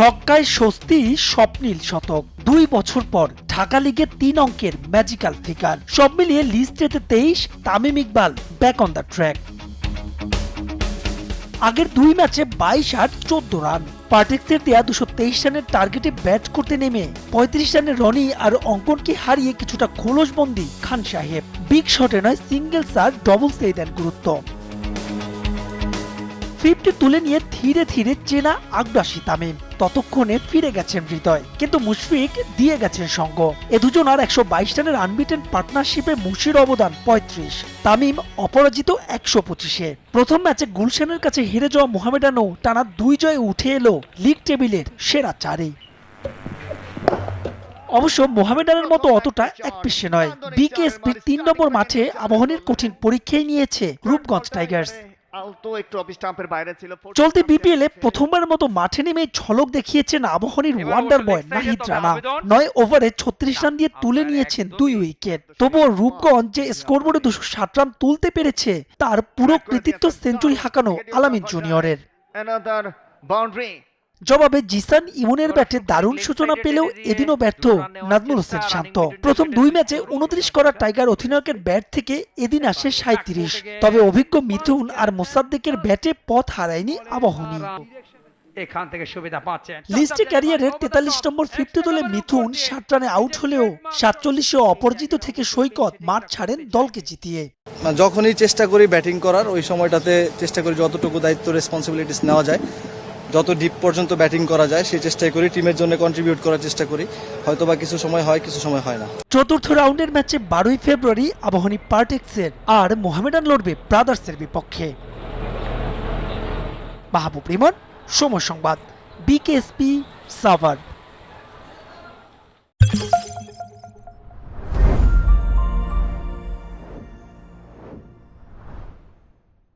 ছক্কায় স্বস্তি স্বপ্নীল শতক। দুই বছর পর ঢাকা লিগে তিন অঙ্কের ম্যাজিক্যাল ফিগার সব মিলিয়ে লিস্টেতে তেইশ, Tamim Iqbal back on the track আগের দুই ম্যাচে বাইশ আর চোদ্দ রান পার্টেক্সের দেয়া দুশো তেইশ রানের টার্গেটে ব্যাট করতে নেমে পঁয়ত্রিশ রানের রনি আর অঙ্কনকে হারিয়ে কিছুটা খোলসবন্দি খান সাহেব। বিগ শটে নয় সিঙ্গেলস আর ডবলসেই দেন গুরুত্ব। ফিফটি তুলে নিয়ে ধীরে ধীরে চেনা আগ্রাসী তামিম। ততক্ষণে ফিরে গেছেন হৃদয়। কিন্তু মুশফিক দিয়ে গেছেন সঙ্গ। এ দুজন আর একশো বাইশ রানের আনবিটেন পার্টনারশিপে মুশির অবদান পঁয়ত্রিশ। তামিম অপরাজিত একশো পঁচিশে। প্রথম ম্যাচে গুলশানের কাছে হেরে যাওয়া মোহামেডানও টানা দুই জয়ে উঠে এলো লিগ টেবিলের সেরা চারেই অবশ্য মোহামেডানের মতো অতটা এক পিসে নয়। বিকেএসপির তিন নম্বর মাঠে আবাহনীর কঠিন পরীক্ষায় নিয়েছে রূপগঞ্জ টাইগার্স আলতো একটু অফ স্টাম্পের বাইরে ছিল চলতি বিপিএল এ প্রথমবার মতো মাঠে নেমে ঝলক দেখিয়েছেন আবহনীর ওয়ান্ডার বয় নাহিদ রানা। নয় ওভারে ছত্রিশ রান দিয়ে তুলে নিয়েছেন দুই উইকেট তবুও রূপগঞ্জ যে স্কোরবোর্ডে দুশো ষাট রান তুলতে পেরেছে। তার পুরো কৃতিত্ব সেঞ্চুরি হাঁকানো আলামিন জুনিয়রের বাউন্ডারি জবাবে জিসান ইমনের ব্যাটে দারুণ সূচনা পেলেও এদিনও ব্যর্থ নাজমুল হোসেন শান্ত। প্রথম দুই ম্যাচে উনত্রিশ করা টাইগার অধিনায়কের ব্যাট থেকে এদিন আসে সাঁত্রিশ তবে অভিজ্ঞ মিথুন আর মোসাদ্দেকের ব্যাটে পথ হারায়নি আবাহনী। এখান থেকে সুবিধা পাচ্ছেন। লিস্টে ক্যারিয়ারের তেতাল্লিশ নম্বর ফিফটি দলে মিথুন ষাট রানে আউট হলেও সাতচল্লিশে অপরাজিত থেকে সৈকত মাঠ ছাড়েন দলকে জিতিয়ে। যখনই চেষ্টা করি ব্যাটিং করার ওই সময়টাতে চেষ্টা করি যতটুকু দায়িত্ব রেসপন্সিবিলিটিস নেওয়া যায় যত ডিপ পর্যন্ত ব্যাটিং করা যায়, সেই চেষ্টাই করি। টিমের জন্য কন্ট্রিবিউট করার চেষ্টা করি। হয়তো বা কিছু সময় হয়, কিছু সময় হয় না। চতুর্থ রাউন্ডের ম্যাচে বারোই ফেব্রুয়ারি আবাহনী পার্টেক্সের আর মোহামেডান লড়বে ব্রাদার্সের বিপক্ষে। মাহবুব রিমন, সময় সংবাদ বিকেএসপি সাভার